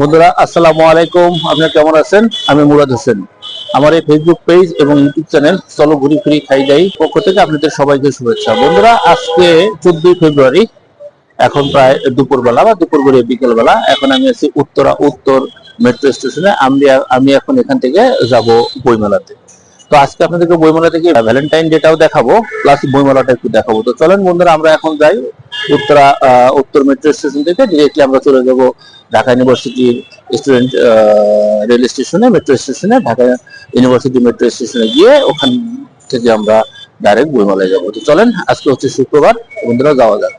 বন্ধুরা, আসসালামু আলাইকুম। আপনারা কেমন আছেন? আমি মুরাদ হোসেন। আমার এই ফেসবুক পেজ এবং ইউটিউব চ্যানেল চলো ঘুরি ফিরি, খাই যাই পক্ষ থেকে আপনাদের সবাইকে শুভেচ্ছা। বন্ধুরা, আজকে চোদ্দই ফেব্রুয়ারি, এখন প্রায় দুপুরবেলা বা দুপুর গড়িয়ে বিকেল বেলা এখন আমি আছি উত্তরা, উত্তর মেট্রো স্টেশনে আমি আমি এখন এখান থেকে যাব বইমেলাতে। তো আজকে আপনাদেরকে বইমেলা থেকে ভ্যালেন্টাইন ডেটাও দেখাবো প্লাস বইমেলাটা একটু দেখাবো। তো চলেন বন্ধুরা, আমরা এখন যাই উত্তরা উত্তর মেট্রো স্টেশন থেকে ডিরেক্টলি আমরা চলে যাব ঢাকা ইউনিভার্সিটির স্টুডেন্ট রেল স্টেশনে মেট্রো স্টেশনে ঢাকা ইউনিভার্সিটি মেট্রো স্টেশনে গিয়ে ওখান থেকে আমরা ডাইরেক্ট বইমেলায় যাব। তো চলেন, আজকে হচ্ছে শুক্রবার, বন্ধুরা যাওয়া যাক।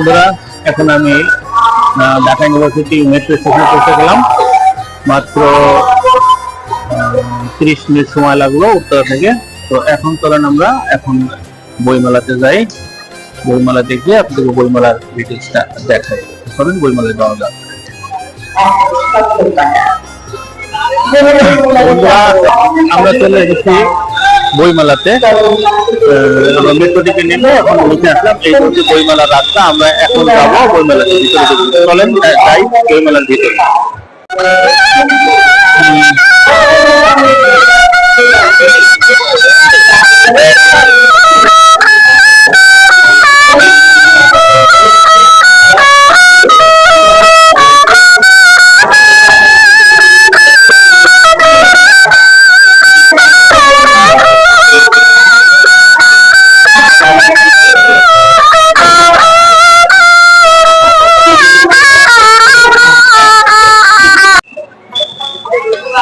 বন্ধুরা, এখন আমি ঢাকা ইউনিভার্সিটি মেট্রো স্টেশনে পৌঁছে গেলাম। মাত্র ত্রিশ মিনিট সময় লাগল উত্তরা থেকে। তো এখন চলেন আমরা, এখন বইমেলাতে যাই। বইমেলাতে গিয়ে আপনাদেরকে বইমেলার ডিটেলসটা দেখাই। চলেন বইমেলায় যাওয়া যাক। আমরা চলে এসেছি বইমেলাতে? আহ, আমরা মেট্রো থেকে নেমে এখন নিচে আসলাম এই হচ্ছে বইমেলার রাস্তা আমরা এখন যাব বইমেলাতে ভিতরে ঢুকবো। চলেন আহ, যাই বইমেলার ভিতরে।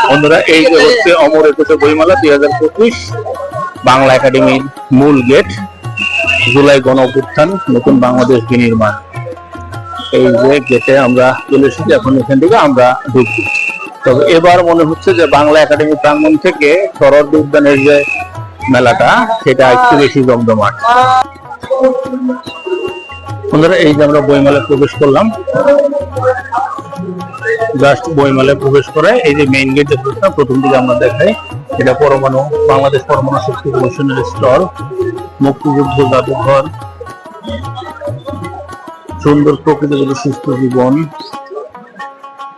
বন্ধুরা এই যে হচ্ছে অমর একুশে বইমেলা দুই হাজার পঁচিশ বাংলা একাডেমির মূল গেট জুলাই গণ অভ্যুত্থান নতুন বাংলাদেশ বিনির্মাণ। এই যে গেটে আমরা চলে এসেছি এখন এখান থেকে আমরা ঢুকছি। তবে এবার মনে হচ্ছে যে বাংলা একাডেমি প্রাঙ্গণ থেকে শরৎ উদ্যানের যে মেলাটা সেটা একটু বেশি জমজমাট। বন্ধুরা এই যে আমরা বইমেলায় প্রবেশ করলাম। জাস্ট বইমেলায় প্রবেশ করে এই যে মেইন গেট যেটা প্রথম দিকে আমরা দেখাই, এটা পরমাণু, বাংলাদেশ পরমাণু শক্তি কমিশনের স্তর মুক্তিযুদ্ধ জাদুঘর, সুন্দর প্রকৃতি যদি সুস্থ জীবন,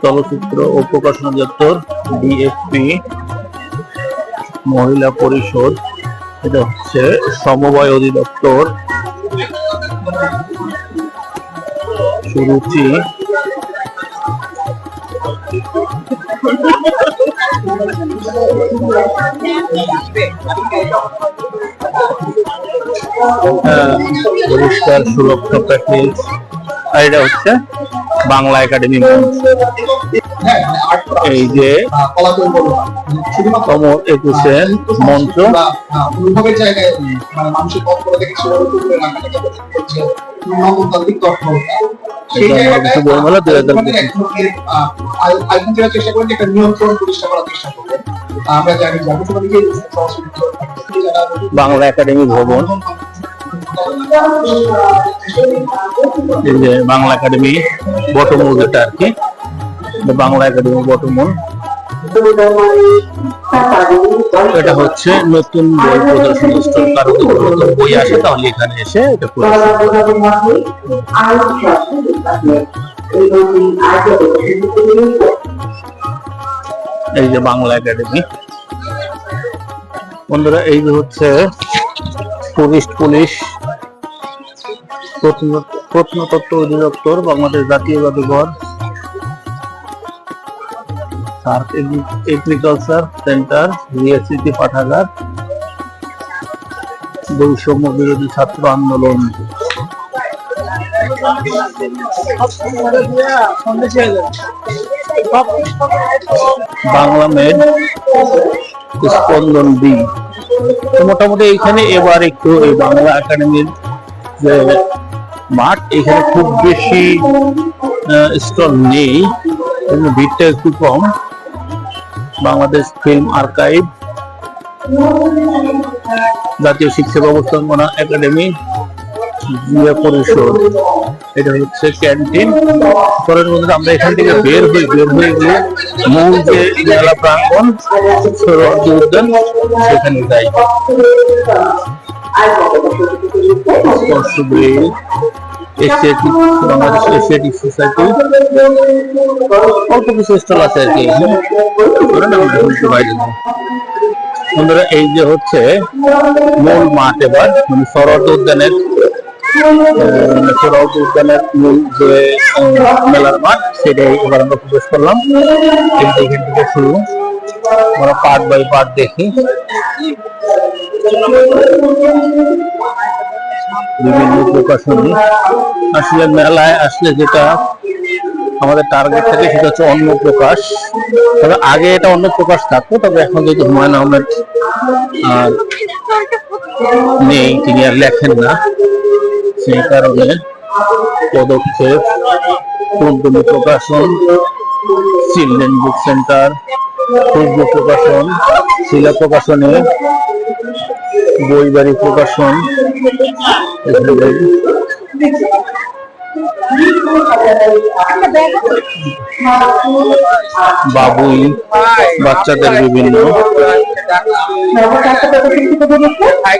চলচ্চিত্র ও প্রকাশনা দপ্তর ডিএফপি মহিলা পরিষদ, এটা হচ্ছে সমবায় অধিদপ্তর, সুরুচি আহ, পরিষ্কার সুরক্ষা প্যাকেজ আর এটা হচ্ছে বাংলা একাডেমি এই যে তম একুশে মঞ্চ জায়গায় মানে মানুষের বইমেলা দুই হাজার চেষ্টা করেন একটা নিয়ন্ত্রণ প্রতিষ্ঠা করার চেষ্টা করবেন আমরা জানি যারা বাংলা একাডেমি ভবন। এই যে বাংলা একাডেমি বটমূল যেটা আর কি বাংলা একাডেমি বটমূল। এটা হচ্ছে নতুন বই প্রদর্শনী স্টল। কারও যদি নতুন বই আসে, তাহলে এখানে এসে এটা এই যে বাংলা একাডেমি। বন্ধুরা, এই যে হচ্ছে টুরিস্ট পুলিশ, প্রত্ন- প্রত্নতত্ত্ব অধিদপ্তর, বাংলাদেশ জাতীয় জাদুঘর এগ্রিকালচার সেন্টার রিয়াসিটি পাঠাগার, বৈষম্য বিরোধী ছাত্র আন্দোলন। বাংলা মেড স্পন্দন বি। মোটামুটি এইখানে এবার একটু এই বাংলা একাডেমির যে মাঠ, এখানে খুব বেশি স্টল নেই ভিড়টা একটু কম। বাংলাদেশ ফিল্ম আর্কাইভ জাতীয় শিক্ষা ব্যবস্থাপনা একাডেমি জিয়া পরিষদ। এটা হচ্ছে ক্যান্টিন। পরের মধ্যে আমরা এখান থেকে বের হই বের হয়ে গিয়ে মূল যে মেলা প্রাঙ্গণ সৌরভ উদ্যান সেখানে যাই। এশিয়াটিক বাংলাদেশ সোসাইটি অল্প কিছু স্টল আছে আর কি। বন্ধুরা, এই যে হচ্ছে মূল মাঠ এবার মানে শরৎ উদ্যানের শরৎ উদ্যানের মূল যে মেলার মাঠ, সেটাই এবার আমরা প্রবেশ করলাম। এখান থেকে শুরু। আমরা পার্ট বাই পার্ট দেখি। বিভিন্ন প্রকাশনী। আসলে মেলায় আসলে যেটা আমাদের টার্গেট থাকে সেটা হচ্ছে অন্য প্রকাশ। তবে আগে এটা অন্য প্রকাশ থাকতো, তবে এখন যেহেতু হুমায়ুন আহমেদ নেই, তিনি আর লেখেন না, সেই কারণে Padakkhep Kumkumi Prakashan children book centre খুশবু প্রকাশন, শিলা প্রকাশনে বইবাড়ি প্রকাশন। বাবুই, বাচ্চাদের বিভিন্ন।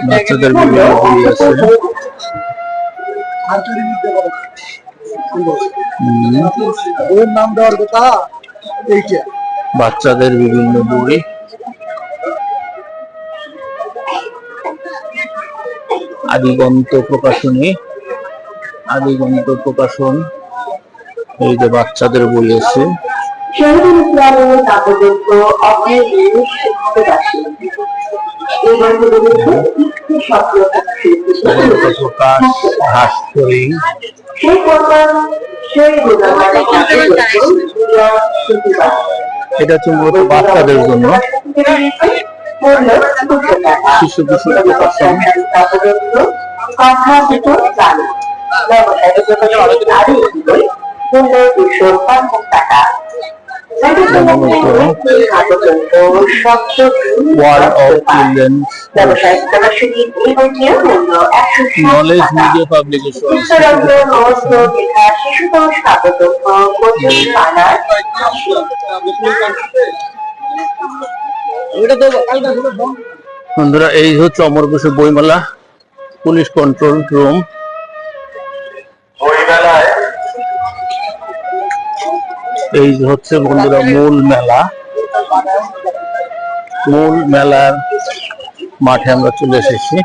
বাচ্চাদের বিভিন্ন বই আছে। ওর নাম দেওয়ার কথা বাচ্চাদের বিভিন্ন বই। আদিগন্ত প্রকাশনী। আদিগন্ত প্রকাশন। এই যে বাচ্চাদের বই আছে। এটা হচ্ছে মূলত বাচ্চাদের জন্য। মূল্য দুশো টাকা কথা। দুটো চালু দুশো পঞ্চাশ টাকা। নলেজ মিডিয়া পাবলিকেশন শিশুতোষ বন্ধুরা এই হচ্ছে অমর বসু বইমেলা পুলিশ কন্ট্রোল রুম এই যে হচ্ছে বন্ধুরা মূল মেলা। মূল মেলার মাঠে আমরা চলে এসেছি।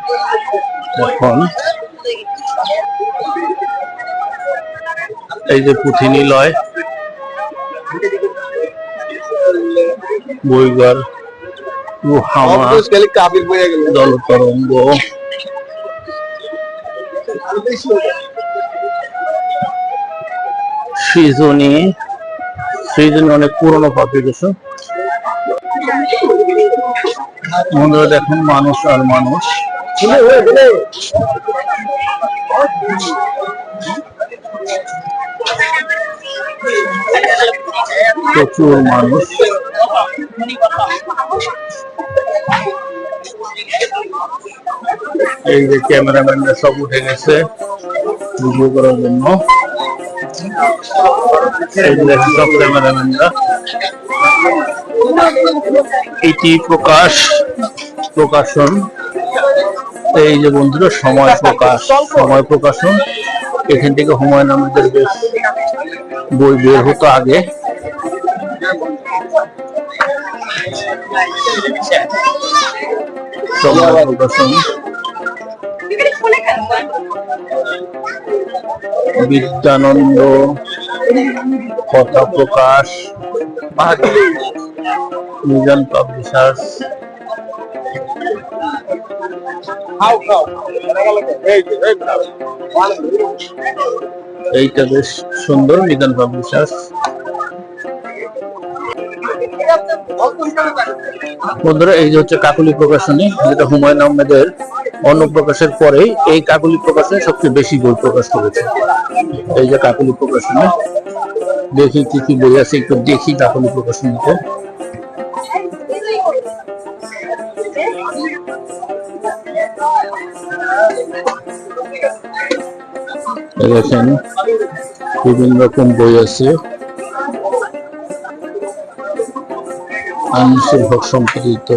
এখন এই যে পুঁথি নিলয় বইঘর। রুহামা সৃজনী। সৃজনী অনেক পুরনো পাবলিকেশন বন্ধুরা দেখেন মানুষ আর মানুষ। প্রচুর মানুষ। এই যে ক্যামেরাম্যানরা সব উঠে গেছে। ভিডিও করার জন্য। এটি প্রকাশ, প্রকাশন। এই যে বন্ধুরা, সময় প্রকাশ, সময় প্রকাশন। এখান থেকে হুমায়ুন আহমেদের বেশ বই বের হতো আগে। বিদ্যানন্দ কথা প্রকাশ মিজান পাবলিশার্স। এইটা বেশ সুন্দর মিজান পাবলিশার্স। বন্ধুরা, এই যে হচ্ছে কাকুলি প্রকাশনী, যেটা হুমায়ুন আহমেদের অন্য প্রকাশের পরেই এই কাকুলি প্রকাশনী সবচেয়ে বেশি বই প্রকাশ করেছে। এই যে কাকুলি প্রকাশনী, দেখি কি কি বই আছে, একটু দেখি কাকুলি প্রকাশনীতে। দেখেন, বিভিন্ন রকম বই আছে। আনিসুল হক সম্পাদিত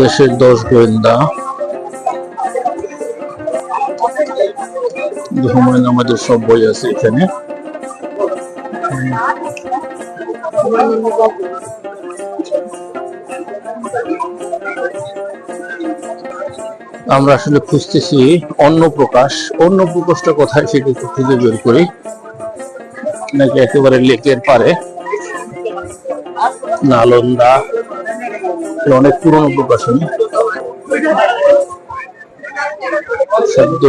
দেশের দশ গোয়েন্দা। হুমায়ুন আমাদের সব বই আছে এখানে। আমরা আসলে খুঁজতেছি অন্য প্রকাশ অন্য প্রকাশটা কোথায় সেটা একটু খুঁজে বের করি। নাকি একেবারে লেকের পারে নালন্দা। অনেক পুরনো প্রকাশনী শব্দ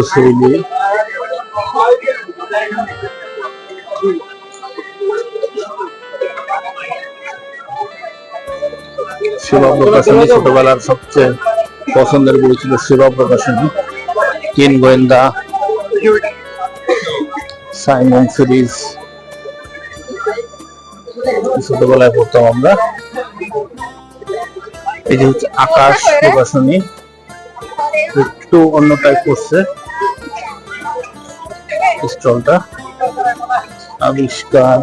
সেবা প্রকাশনী ছোটবেলার সবচেয়ে পছন্দের বই ছিল সেবা প্রকাশনী তিন গোয়েন্দা। Simon series. ছোটবেলায় পড়তাম আমরা। এই যে হচ্ছে আকাশ প্রকাশনী। একটু অন্য টাইপ করছে স্টলটা। আবিষ্কার।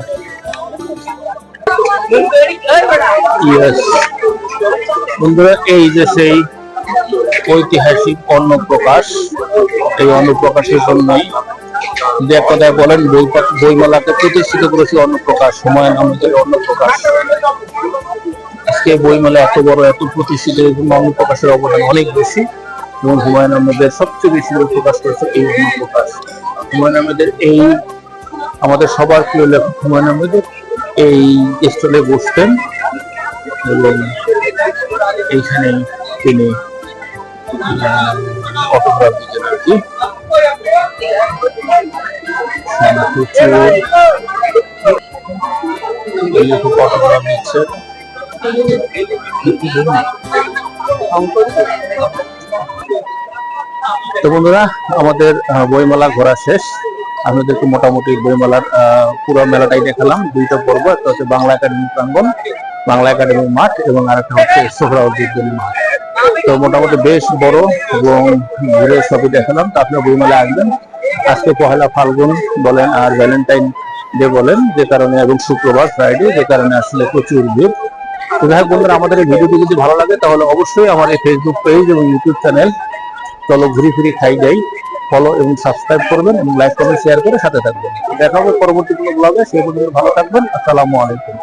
বন্ধুরা, এই যে সেই ঐতিহাসিক অন্য প্রকাশ এই অন্য প্রকাশের জন্যই এক কথায় বলেন, বই বইমেলাকে প্রতিষ্ঠিত করেছে অন্য প্রকাশ হুমায়ুন আহমেদের অন্য প্রকাশ আজকে বইমেলা এত বড়, এত প্রতিষ্ঠিত এই জন্য অন্য প্রকাশের অবদান অনেক বেশি। এবং হুমায়ুন আহমেদের সবচেয়ে বেশি বই প্রকাশ করেছে এই অন্য প্রকাশ হুমায়ুন আহমেদের এই, আমাদের সবার প্রিয় লেখক হুমায়ুন আহমেদের এই স্টলে বসতেন। এবং এইখানে তিনি অটোগ্রাফ দিতেন আর কি। তো বন্ধুরা, আমাদের বইমেলা ঘোরা শেষ। আপনাদেরকে মোটামুটি বইমেলার পুরো মেলাটাই দেখালাম। দুইটা পর্ব, একটা হচ্ছে বাংলা একাডেমি প্রাঙ্গন বাংলা একাডেমি মাঠ এবং আরেকটা হচ্ছে সোহরাউদ্দিন মাঠ। তো মোটামুটি বেশ বড় এবং ঘুরে সবই দেখালাম, তো আপনারা বইমেলা আসবেন। আজকে পহেলা ফাল্গুন বলেন আর ভ্যালেন্টাইন ডে বলেন, যে কারণে এবং শুক্রবার ফ্রাইডে, যে কারণে আসলে প্রচুর ভিড়। তো যাই বন্ধুরা, আমাদের এই ভিডিওটি যদি ভালো লাগে, তাহলে অবশ্যই আমার এই ফেসবুক পেজ এবং ইউটিউব চ্যানেল চলো ঘুরি ফিরি খাই যাই ফলো এবং সাবস্ক্রাইব করবেন এবং লাইক কমেন্ট শেয়ার করে সাথে থাকবেন। দেখা হবে পরবর্তী কোনো ব্লগে সেই পর্যন্ত ভালো থাকবেন। আসসালামু আলাইকুম।